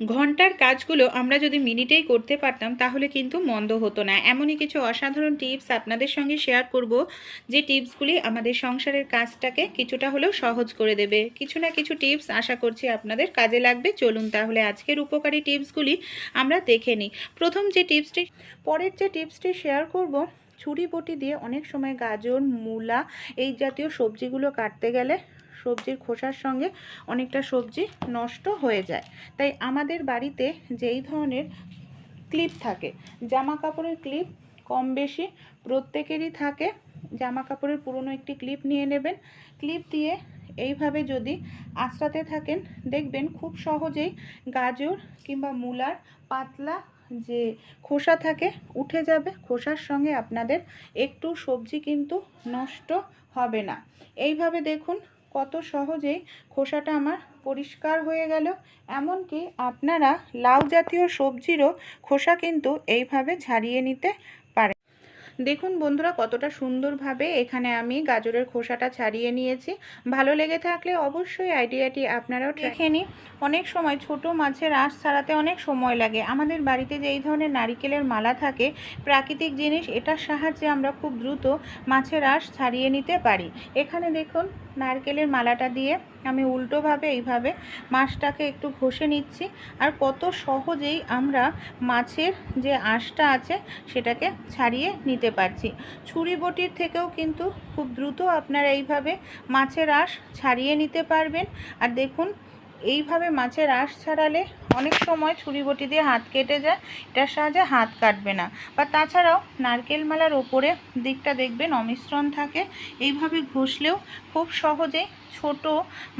ঘণ্টার কাজগুলো আমরা যদি মিনিটেই করতে পারতাম, তাহলে কিন্তু মন্দ হতো না। এমনই কিছু অসাধারণ টিপস আপনাদের সঙ্গে শেয়ার করব, যে টিপসগুলি আমাদের সংসারের কাজটাকে কিছুটা হলেও সহজ করে দেবে। কিছু না কিছু টিপস আশা করছি আপনাদের কাজে লাগবে। চলুন তাহলে আজকের উপকারী টিপসগুলি আমরা দেখে নিই। প্রথম যে টিপসটি, পরের যে টিপসটি শেয়ার করব, ছুরি বটি দিয়ে অনেক সময় গাজর, মূলা এই জাতীয় সবজিগুলো কাটতে গেলে সবজির খোসার সঙ্গে অনেকটা সবজি নষ্ট হয়ে যায়। তাই আমাদের বাড়িতে যেই ধরনের ক্লিপ থাকে জামা কাপড়ের ক্লিপ কম বেশি প্রত্যেকেরই থাকে জামা কাপড়ের পুরনো একটি ক্লিপ নিয়ে নেবেন। ক্লিপ দিয়ে এইভাবে যদি আশ্রাতে থাকেন, দেখবেন খুব সহজেই গাজর কিংবা মূলার পাতলা যে খোসা থাকে, উঠে যাবে। খোসার সঙ্গে আপনাদের একটু সবজি কিন্তু নষ্ট হবে না। এইভাবে দেখুন কত সহজেই খোসাটা আমার পরিষ্কার হয়ে গেল। এমনকি আপনারা লাউ জাতীয় সবজিরও খোসা কিন্তু এইভাবে ছাড়িয়ে নিতে দেখুন বন্ধুরা, কতটা সুন্দরভাবে এখানে আমি গাজরের খোসাটা ছাড়িয়ে নিয়েছি। ভালো লেগে থাকলে অবশ্যই আইডিয়াটি আপনারাও দেখে নিন। অনেক সময় ছোট মাছের আঁশ ছাড়াতে অনেক সময় লাগে। আমাদের বাড়িতে যে এই ধরনের নারিকেলের মালা থাকে, প্রাকৃতিক জিনিস, এটার সাহায্যে আমরা খুব দ্রুত মাছের আঁশ ছাড়িয়ে নিতে পারি। এখানে দেখুন, নারকেলের মালাটা দিয়ে আমি উল্টোভাবে এইভাবে মাছটাকে একটু ঘষে নিচ্ছি। আর কত সহজেই আমরা মাছের যে আঁশটা আছে, সেটাকে ছাড়িয়ে নিতে পারছি। ছুরি বটির থেকেও কিন্তু খুব দ্রুত আপনারা এইভাবে মাছের আঁশ ছাড়িয়ে নিতে পারবেন। আর দেখুন, এইভাবে মাছের আঁশ ছাড়ালে অনেক সময় ছুরি বটি দিয়ে হাত কেটে যায়, এটার সাহায্যে হাত কাটবে না। বা তাছাড়াও নারকেল মালার ওপরে দিকটা দেখবেন অমিশ্রণ থাকে, এইভাবে ঘষলেও খুব সহজেই ছোট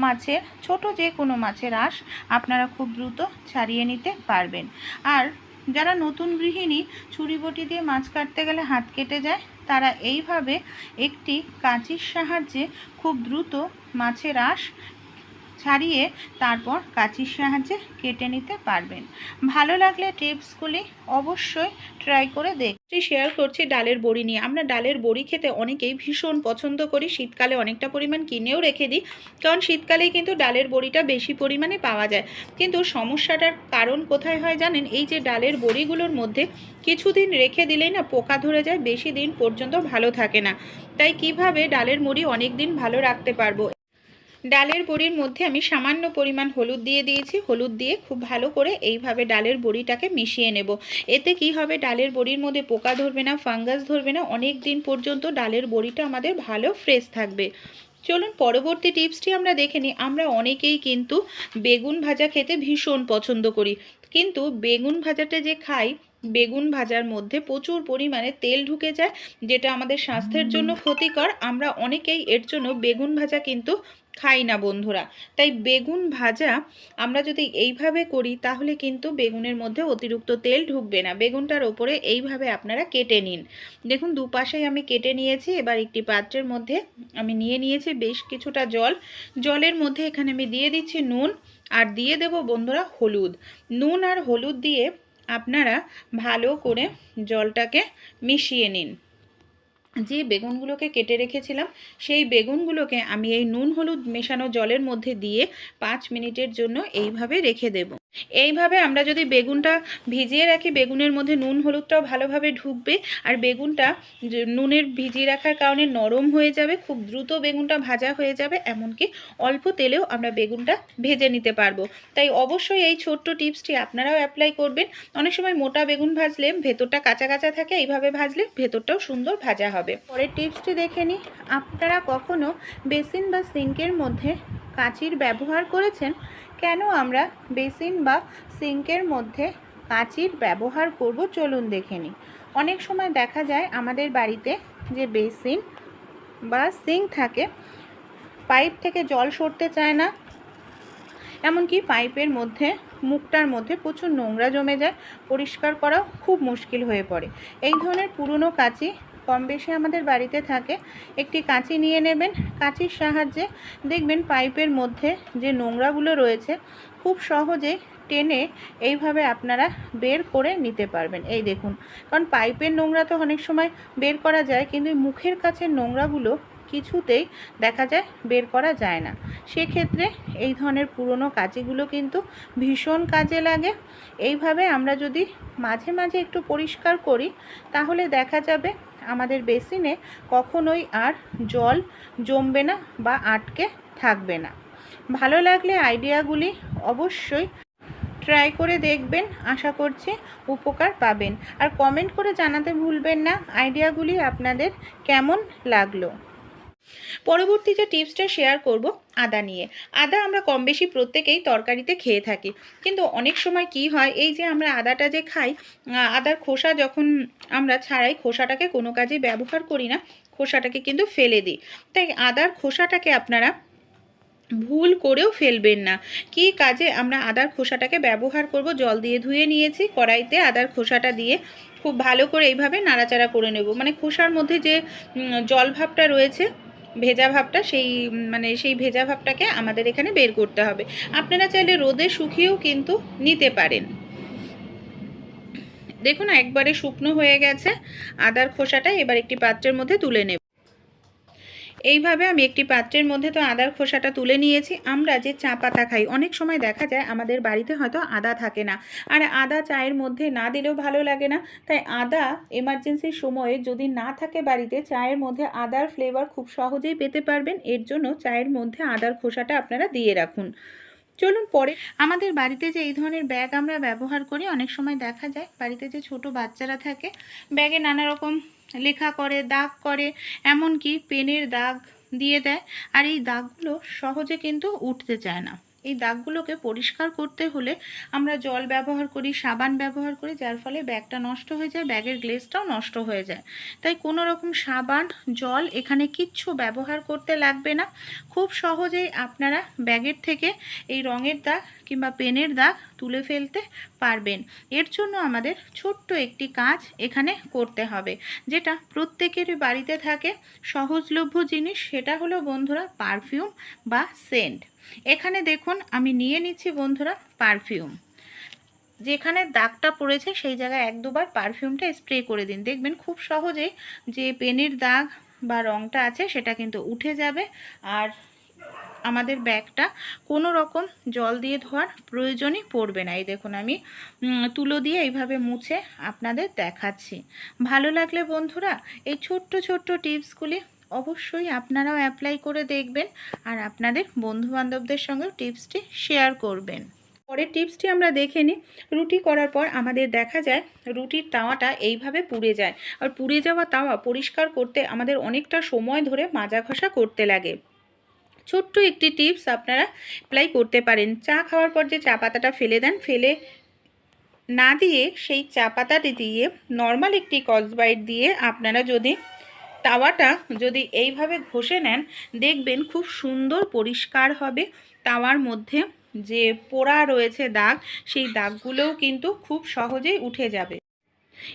মাছের, ছোট যে কোনো মাছের আঁশ আপনারা খুব দ্রুত ছাড়িয়ে নিতে পারবেন। আর যারা নতুন গৃহিণী, ছুরি বটি দিয়ে মাছ কাটতে গেলে হাত কেটে যায়, তারা এইভাবে একটি কাঁচির সাহায্যে খুব দ্রুত মাছের আঁশ ছাড়িয়ে তারপর কাঁচির সাহায্যে কেটে নিতে পারবেন। ভালো লাগলে টিপসগুলি অবশ্যই ট্রাই করে দেখছি শেয়ার করছি ডালের বড়ি নিয়ে। আমরা ডালের বড়ি খেতে অনেকেই ভীষণ পছন্দ করি। শীতকালে অনেকটা পরিমাণ কিনেও রেখে দিই, কারণ শীতকালেই কিন্তু ডালের বড়িটা বেশি পরিমাণে পাওয়া যায়। কিন্তু সমস্যাটার কারণ কোথায় হয় জানেন? এই যে ডালের বড়িগুলোর মধ্যে কিছুদিন রেখে দিলেই না পোকা ধরে যায়, বেশি দিন পর্যন্ত ভালো থাকে না। তাই কীভাবে ডালের মুড়ি অনেক দিন ভালো রাখতে পারব? ডালের বড়ির মধ্যে আমি সামান্য পরিমাণ হলুদ দিয়ে দিয়েছি। হলুদ দিয়ে খুব ভালো করে এইভাবে ডালের বড়িটাকে মিশিয়ে নেব। এতে কি হবে? ডালের বড়ির মধ্যে পোকা ধরবে না, ফাঙ্গাস ধরবে না। অনেক দিন পর্যন্ত ডালের বড়িটা আমাদের ভালো ফ্রেশ থাকবে। চলুন, পরবর্তী টিপসটি আমরা দেখে নিই। আমরা অনেকেই কিন্তু বেগুন ভাজা খেতে ভীষণ পছন্দ করি। কিন্তু বেগুন ভাজাটা যে খাই বেগুন ভাজার মধ্যে প্রচুর পরিমাণে তেল ঢুকে যায় যেটা আমাদের স্বাস্থ্যের জন্য ক্ষতিকর। আমরা অনেকেই এর জন্য বেগুন ভাজা কিন্তু খাই না বন্ধুরা। তাই বেগুন ভাজা আমরা যদি এইভাবে করি তাহলে কিন্তু বেগুনের মধ্যে অতিরিক্ত তেল ঢুকবে না। বেগুনটার ওপরে এইভাবে আপনারা কেটে নিন। দেখুন দুপাশেই আমি কেটে নিয়েছি। এবার একটি পাত্রের মধ্যে আমি নিয়ে নিয়েছি বেশ কিছুটা জল। জলের মধ্যে এখানে আমি দিয়ে দিচ্ছি নুন। আর দিয়ে দেব বন্ধুরা হলুদ। নুন আর হলুদ দিয়ে আপনারা ভালো করে জলটাকে মিশিয়ে নিন। যে বেগুনগুলোকে কেটে রেখেছিলাম, সেই বেগুনগুলোকে আমি এই নুন হলুদ মেশানো জলের মধ্যে দিয়ে পাঁচ মিনিটের জন্য এইভাবে রেখে দেব। এইভাবে আমরা যদি বেগুনটা ভিজিয়ে রাখি, বেগুনের মধ্যে নুন হলুদটাও ভালোভাবে ঢুকবে আর বেগুনটা নুনের ভিজিয়ে রাখার কারণে নরম হয়ে যাবে, খুব দ্রুত বেগুনটা ভাজা হয়ে যাবে, এমনকি অল্প তেলেও আমরা বেগুনটা ভেজে নিতে পারব। তাই অবশ্যই এই ছোট্ট টিপসটি আপনারাও অ্যাপ্লাই করবেন। অনেক সময় মোটা বেগুন ভাজলে ভেতরটা কাঁচা কাঁচা থাকে, এইভাবে ভাজলে ভেতরটাও সুন্দর ভাজা হবে। পরের টিপসটি দেখে নিই। আপনারা কখনও বেসিন বা সিঙ্কের মধ্যে কাঁচির ব্যবহার করেছেন? কেন আমরা বেসিন বা সিঙ্কের মধ্যে কাঁচির ব্যবহার করব? চলুন দেখে নিই। অনেক সময় দেখা যায় আমাদের বাড়িতে যে বেসিন বা সিঙ্ক থাকে, পাইপ থেকে জল সরতে চায় না। এমনকি পাইপের মধ্যে, মুখটার মধ্যে প্রচুর নোংরা জমে যায়। পরিষ্কার করাও খুব মুশকিল হয়ে পড়ে। এই ধরনের পুরনো কাঁচি কম বেশি আমাদের বাড়িতে থাকে। একটি কাঁচি নিয়ে নেবেন। কাঁচির সাহায্যে দেখবেন পাইপের মধ্যে যে নোংরাগুলো রয়েছে, খুব সহজেই টেনে এইভাবে আপনারা বের করে নিতে পারবেন। এই দেখুন, কারণ পাইপের নোংরা তো অনেক সময় বের করা যায়, কিন্তু মুখের কাছে নোংরাগুলো কিছুতেই দেখা যায় বের করা যায় না। সেক্ষেত্রে এই ধরনের পুরনো কাঁচিগুলো কিন্তু ভীষণ কাজে লাগে। এইভাবে আমরা যদি মাঝে মাঝে একটু পরিষ্কার করি, তাহলে দেখা যাবে আমাদের বেসিনে কখনোই আর জল জমবে না বা আটকে থাকবে না। ভালো লাগলে আইডিয়াগুলি অবশ্যই ট্রাই করে দেখবেন, আশা করছি উপকার পাবেন। আর কমেন্ট করে জানাতে ভুলবেন না, আইডিয়াগুলি আপনাদের কেমন লাগল? পরবর্তী যে টিপসটা শেয়ার করব, আদা নিয়ে। আদা আমরা কম বেশি প্রত্যেকেই তরকারিতে খেয়ে থাকি। কিন্তু অনেক সময় কি হয়, এই যে আমরা আদাটা যে খাই আদার খোসা যখন আমরা ছাড়াই, খোসাটাকে কোনো কাজে ব্যবহার করি না, খোসাটাকে কিন্তু ফেলে দিই। তাই আদার খোসাটাকে আপনারা ভুল করেও ফেলবেন না। কি কাজে আমরা আদার খোসাটাকে ব্যবহার করব? জল দিয়ে ধুয়ে নিয়েছি, কড়াইতে আদার খোসাটা দিয়ে খুব ভালো করে এইভাবে নাড়াচাড়া করে নেব। মানে খোসার মধ্যে যে জল ভাবটা রয়েছে ভেজা ভাবটা, সেই মানে সেই ভেজা ভাবটাকে আমাদের এখানে বের করতে হবে। আপনারা চাইলে রোদে শুকিয়েও কিন্তু নিতে পারেন। দেখুন একবারে শুকনো হয়ে গেছে। আদার খোসাটা এবার একটি পাত্রের মধ্যে তুলে নেব। এইভাবে আমি একটি পাত্রের মধ্যে তো আদার খোসাটা তুলে নিয়েছি। আমরা যে চা পাতা খাই, অনেক সময় দেখা যায় আমাদের বাড়িতে হয়তো আদা থাকে না। আর আদা চায়ের মধ্যে না দিলেও ভালো লাগে না। তাই আদা এমার্জেন্সির সময়ে যদি না থাকে বাড়িতে, চায়ের মধ্যে আদার ফ্লেভার খুব সহজেই পেতে পারবেন। এর জন্য চায়ের মধ্যে আদার খোসাটা আপনারা দিয়ে রাখুন। চলুন পরে। আমাদের বাড়িতে যে এই ধরনের ব্যাগ আমরা ব্যবহার করি, অনেক সময় দেখা যায় বাড়িতে যে ছোট বাচ্চারা থাকে, ব্যাগে নানা রকম লেখা করে, দাগ করে, এমনকি পেনের দাগ দিয়ে দেয়। আর এই দাগগুলো সহজে কিন্তু উঠতে চায় না। এই দাগগুলোকে পরিষ্কার করতে হলে আমরা জল ব্যবহার করি, সাবান ব্যবহার করি, যার ফলে ব্যাগটা নষ্ট হয়ে যায়, ব্যাগের গ্লেসটাও নষ্ট হয়ে যায়। তাই কোনো রকম সাবান, জল এখানে কিচ্ছু ব্যবহার করতে লাগবে না। খুব সহজেই আপনারা ব্যাগের থেকে এই রঙের দাগ কিংবা পেনের দাগ তুলে ফেলতে পারবেন। এর জন্য আমাদের ছোট্ট একটি কাজ এখানে করতে হবে, যেটা প্রত্যেকেরই বাড়িতে থাকে। সহজলভ্য জিনিস, সেটা হলো বন্ধুরা পারফিউম বা সেন্ট। এখানে দেখুন, আমি নিয়ে নিচ্ছি বন্ধুরা পারফিউম যেখানে দাগটা পড়েছে, সেই জায়গায় এক দুবার পারফিউমটা স্প্রে করে দিন। দেখবেন খুব সহজেই যে পেনের দাগ বা রঙটা আছে, সেটা কিন্তু উঠে যাবে। আর আমাদের ব্যাগটা কোনো রকম জল দিয়ে ধোয়ার প্রয়োজনই পড়বে না। এই দেখুন, আমি তুলো দিয়ে এইভাবে মুছে আপনাদের দেখাচ্ছি। ভালো লাগলে বন্ধুরা, এই ছোট্ট ছোট্ট টিপসগুলি অবশ্যই আপনারাও অ্যাপ্লাই করে দেখবেন আর আপনাদের বন্ধুবান্ধবদের সঙ্গেও টিপসটি শেয়ার করবেন। পরের টিপসটি আমরা দেখে নিই। রুটি করার পর আমাদের দেখা যায় রুটির তাওয়াটা এইভাবে পুড়ে যায়। আর পুড়ে যাওয়া তাওয়া পরিষ্কার করতে আমাদের অনেকটা সময় ধরে মাজা ঘষা করতে লাগে। ছোট্ট একটি টিপস আপনারা অ্যাপ্লাই করতে পারেন। চা খাওয়ার পর যে চা পাতাটা ফেলে দেন, ফেলে না দিয়ে সেই চা পাতাটি দিয়ে নর্মাল একটি কসবাইট দিয়ে আপনারা যদি তাওয়াটা যদি এইভাবে ঘষে নেন, দেখবেন খুব সুন্দর পরিষ্কার হবে। তাওয়ার মধ্যে যে পোড়া রয়েছে দাগ, সেই দাগগুলোও কিন্তু খুব সহজেই উঠে যাবে।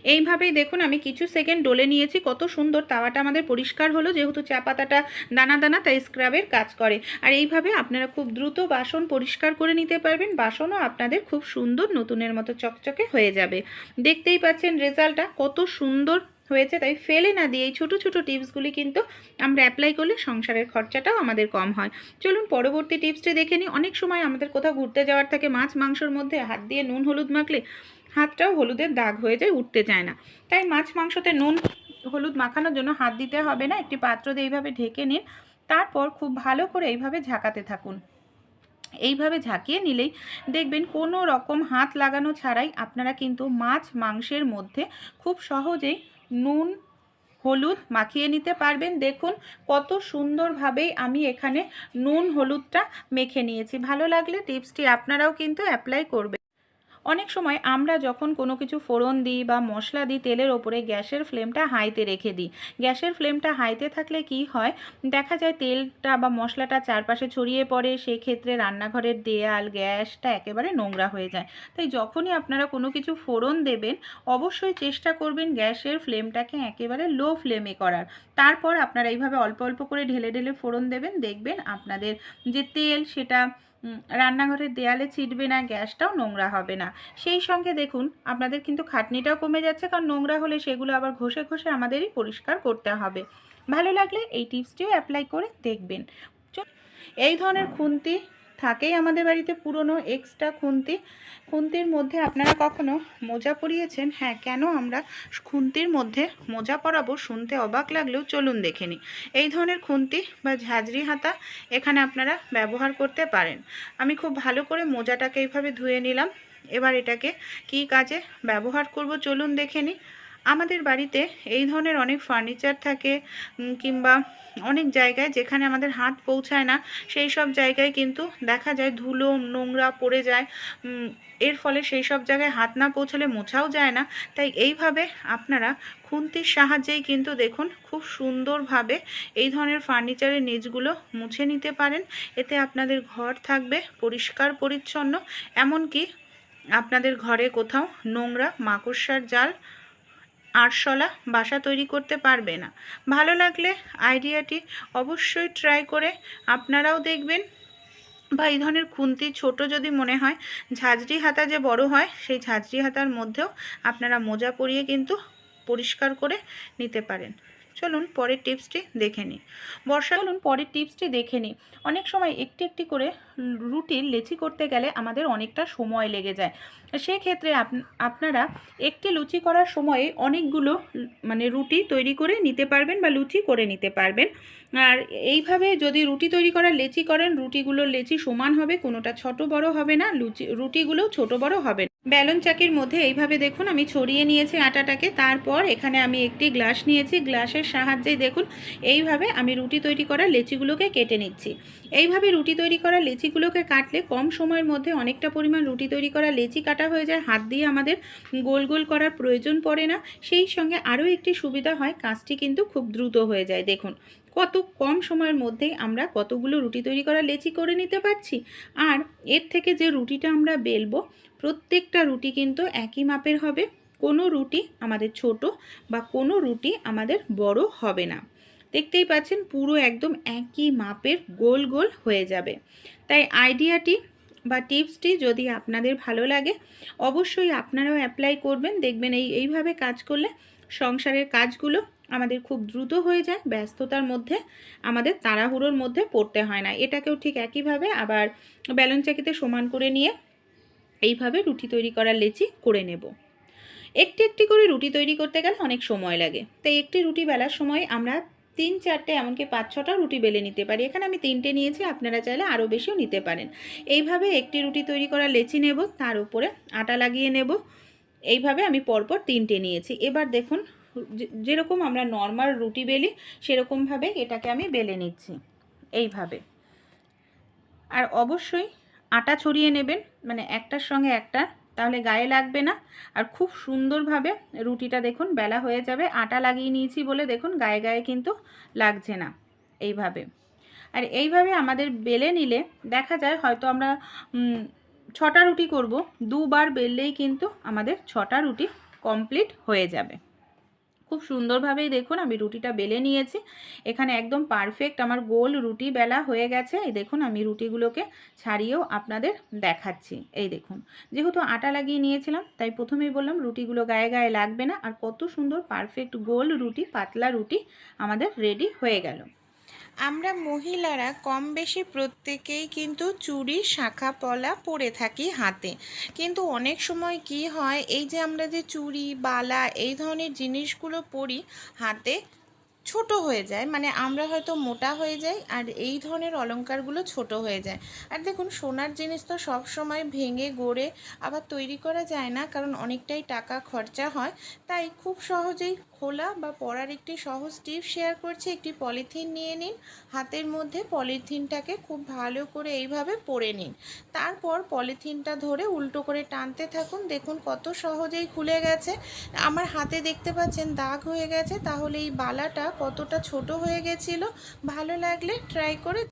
এইভাবেই দেখুন, আমি কিছু সেকেন্ড ডলে নিয়েছি, কত সুন্দর তাওয়াটা আমাদের পরিষ্কার হলো, যেহেতু চা পাতাটা দানা দানা, তাই স্ক্রাবের কাজ করে। আর এইভাবে আপনারা খুব দ্রুত বাসন পরিষ্কার করে নিতে পারবেন, বাসনও আপনাদের খুব সুন্দর নতুনের মতো চকচকে হয়ে যাবে। দেখতেই পাচ্ছেন রেজাল্টটা, কত সুন্দর হয়েছে, তাই ফেলে না দিয়ে এই ছোটো ছোটো টিপসগুলি কিন্তু আমরা অ্যাপ্লাই করলে সংসারের খরচাটাও আমাদের কম হয়। চলুন পরবর্তী টিপসটি দেখে নিই। অনেক সময় আমাদের কোথাও ঘুরতে যাওয়ার থাকে, মাছ মাংসর মধ্যে হাত দিয়ে নুন হলুদ মাখলে হাতটাও হলুদের দাগ হয়ে যায়, উঠতে চায় না। তাই মাছ মাংসতে নুন হলুদ মাখানোর জন্য হাত দিতে হবে না, একটি পাত্র দিয়ে এইভাবে ঢেকে নিন। তারপর খুব ভালো করে এইভাবে ঝাঁকাতে থাকুন। এইভাবে ঝাঁকিয়ে নিলেই দেখবেন কোনো রকম হাত লাগানো ছাড়াই আপনারা কিন্তু মাছ মাংসের মধ্যে খুব সহজেই নুন, হলুদ মাখিয়ে নিতে পারবেন। দেখুন কত সুন্দরভাবেই আমি এখানে নুন, হলুদটা মেখে নিয়েছি। ভালো লাগলে টিপসটি আপনারাও কিন্তু অ্যাপ্লাই করবেন। অনেক সময় আমরা যখন কোনো কিছু ফোড়ন দিই বা মশলা দিই, তেলের ওপরে গ্যাসের ফ্লেমটা হাইতে রেখে দিই। গ্যাসের ফ্লেমটা হাইতে থাকলে কি হয়? দেখা যায় তেলটা বা মশলাটা চারপাশে ছড়িয়ে পড়ে, সেক্ষেত্রে রান্নাঘরের দেয়াল, গ্যাসটা একেবারে নোংরা হয়ে যায়। তাই যখনই আপনারা কোনো কিছু ফোড়ন দেবেন, অবশ্যই চেষ্টা করবেন গ্যাসের ফ্লেমটাকে একেবারে লো ফ্লেমে করার। তারপর আপনারা এইভাবে অল্প অল্প করে ঢেলে ঢেলে ফোড়ন দেবেন, দেখবেন আপনাদের যে তেল সেটা রান্নাঘরের দেয়ালে ছিটবে না, গ্যাসটাও নোংরা হবে না। সেই সঙ্গে দেখুন, আপনাদের কিন্তু খাটনিটাও কমে যাচ্ছে, কারণ নোংরা হলে সেগুলো আবার ঘষে ঘষে আমাদেরই পরিষ্কার করতে হবে। ভালো লাগলে এই টিপসটিও অ্যাপ্লাই করে দেখবেন। এই ধরনের খুন্তি থাকেই আমাদের বাড়িতে পুরনো এক্সট্রা খুন্তি। খুন্তির মধ্যে আপনারা কখনো মোজা পরিয়েছেন? হ্যাঁ কেন আমরা খুন্তির মধ্যে মোজা পরাবো শুনতে অবাক লাগলেও চলুন দেখে নিই। এই ধরনের খুন্তি বা ঝাঁঝরি হাতা এখানে আপনারা ব্যবহার করতে পারেন। আমি খুব ভালো করে মোজাটাকে এইভাবে ধুয়ে নিলাম। এবার এটাকে কী কাজে ব্যবহার করব চলুন দেখে নিই। আমাদের বাড়িতে এই ধরনের অনেক ফার্নিচার থাকে কিংবা অনেক জায়গায় যেখানে আমাদের হাত পৌঁছায় না, সেই সব জায়গায় কিন্তু দেখা যায় ধুলো, নোংরা পড়ে যায়। এর ফলে সেই সব জায়গায় হাত না পৌঁছলে মোছাও যায় না। তাই এইভাবে আপনারা খুন্তির সাহায্যেই কিন্তু দেখুন খুব সুন্দরভাবে এই ধরনের ফার্নিচারের নিচগুলো মুছে নিতে পারেন। এতে আপনাদের ঘর থাকবে পরিষ্কার, পরিচ্ছন্ন। এমনকি আপনাদের ঘরে কোথাও নোংরা, মাকড়সার জাল আরশলা বাসা তৈরি করতে পারবে না। ভালো লাগলে আইডিয়াটি অবশ্যই ট্রাই করে আপনারাও দেখবেন। বা এই ধরনের খুন্তি ছোট যদি মনে হয়, ঝাঁঝরি হাতা যে বড় হয়, সেই ঝাঁঝরি হাতার মধ্যেও আপনারা মোজা পরিয়ে কিন্তু পরিষ্কার করে নিতে পারেন। চলুন পরের টিপসটি দেখে নিই। বর্ষা চলুন পরের টিপসটি দেখে নিই। অনেক সময় একটি একটি করে রুটি লেচি করতে গেলে আমাদের অনেকটা সময় লেগে যায়। সেক্ষেত্রে আপ- আপনারা একটি লুচি করার সময়ে অনেকগুলো মানে রুটি তৈরি করে নিতে পারবেন বা লুচি করে নিতে পারবেন। আর এইভাবে যদি রুটি তৈরি করার লেচি করেন, রুটিগুলোর লেচি সমান হবে, কোনোটা ছোট বড় হবে না, লুচি রুটিগুলো ছোট বড় হবে না। ব্যালন চাকির মধ্যে এইভাবে দেখুন, আমি ছড়িয়ে নিয়েছি আটাটাকে, তারপর এখানে আমি একটি গ্লাস নিয়েছি, গ্লাসের সাহায্যে দেখুন, এইভাবে আমি রুটি তৈরি করা লেচিগুলোকে কেটে নিচ্ছি। এইভাবে রুটি তৈরি করা লেচিগুলোকে কাটলে কম সময়ের মধ্যে অনেকটা পরিমাণ রুটি তৈরি করা লেচি কাটা হয়ে যায়, হাত দিয়ে আমাদের গোল গোল করার প্রয়োজন পড়ে না। সেই সঙ্গে আরও একটি সুবিধা হয়, কাজটি কিন্তু খুব দ্রুত হয়ে যায়, দেখুন। কত কম সময়ের মধ্যেই আমরা কতগুলো রুটি তৈরি করা লেচি করে নিতে পারছি? আর এর থেকে যে রুটিটা আমরা বেলবো, প্রত্যেকটা রুটি কিন্তু একই মাপের হবে। কোনো রুটি আমাদের ছোট বা কোনো রুটি আমাদের বড় হবে না। দেখতেই পাচ্ছেন পুরো একদম একই মাপের গোল গোল হয়ে যাবে। তাই আইডিয়াটি বা টিপসটি যদি আপনাদের ভালো লাগে, অবশ্যই আপনারাও অ্যাপ্লাই করবেন। দেখবেন এই, এইভাবে কাজ করলে সংসারের কাজগুলো আমাদের খুব দ্রুত হয়ে যায়, ব্যস্ততার মধ্যে আমাদের তাড়াহুড়োর মধ্যে পড়তে হয় না। এটাকেও ঠিক একইভাবে আবার ব্যালন চাকিতে সমান করে নিয়ে এইভাবে রুটি তৈরি করার লেচি করে নেব। একটি একটি করে রুটি তৈরি করতে গেলে অনেক সময় লাগে। তাই একটি রুটি বেলার সময় আমরা তিন চারটে এমনকি পাঁচ ছটা রুটি বেলে নিতে পারি। এখানে আমি তিনটে নিয়েছি, আপনারা চাইলে আরও বেশিও নিতে পারেন। এইভাবে একটি রুটি তৈরি করা লেচি নেব, তার উপরে আটা লাগিয়ে নেব। এইভাবে আমি পরপর তিনটে নিয়েছি। এবার দেখুন যেরকম আমরা নর্মাল রুটি বেলি, সেরকমভাবে এটাকে আমি বেলে নিচ্ছি, এইভাবে। আর অবশ্যই আটা ছড়িয়ে নেবেন মানে একটার সঙ্গে একটা, তাহলে গায়ে লাগবে না। আর খুব সুন্দরভাবে রুটিটা দেখুন, বেলা হয়ে যাবে, আটা লাগিয়ে নিয়েছি বলে দেখুন, গায়ে গায়ে কিন্তু লাগছে না, এইভাবে। আর এইভাবে আমাদের বেলে নিলে দেখা যায় হয়তো আমরা ছটা রুটি করব, দুবার বেললেই কিন্তু আমাদের ছটা রুটি কমপ্লিট হয়ে যাবে। খুব সুন্দরভাবেই দেখুন, আমি রুটিটা বেলে নিয়েছি। এখানে একদম পারফেক্ট আমার গোল রুটি বেলা হয়ে গেছে। এই দেখুন, আমি রুটিগুলোকে ছাড়িয়েও আপনাদের দেখাচ্ছি। এই দেখুন, যেহেতু আটা লাগিয়ে নিয়েছিলাম, তাই প্রথমেই বললাম রুটিগুলো গায়ে গায়ে লাগবে না। আর কত সুন্দর পারফেক্ট গোল রুটি, পাতলা রুটি আমাদের রেডি হয়ে গেল। আমরা মহিলারা কম বেশি প্রত্যেকেই কিন্তু চুড়ি শাখা পলা পরে থাকি হাতে। কিন্তু অনেক সময় কি হয়, এই যে আমরা যে চুড়ি, বালা এই ধরনের জিনিসগুলো পরি হাতে ছোট হয়ে যায় মানে আমরা হয়তো মোটা হয়ে যাই আর এই ধরনের অলংকারগুলো ছোট হয়ে যায়। আর দেখুন, সোনার জিনিস তো সব সময় ভেঙে, গড়ে আবার তৈরি করা যায় না, কারণ অনেকটাই টাকা খরচা হয়। তাই খুব সহজেই খোলা বা পরার একটি সহজ টিপ শেয়ার করছি। একটি পলিথিন নিয়ে নিন। হাতের মধ্যে পলিথিনটাকে খুব ভালো করে এইভাবে পরে নিন। তারপর পলিথিনটা ধরে উল্টো করে টানতে থাকুন। দেখুন কত সহজেই খুলে গেছে। আমার হাতে দেখতে পাচ্ছেন দাগ হয়ে গেছে। তাহলে এই বালাটা কতটা ছোট হয়ে গেছিল? ভালো লাগলে ট্রাই করে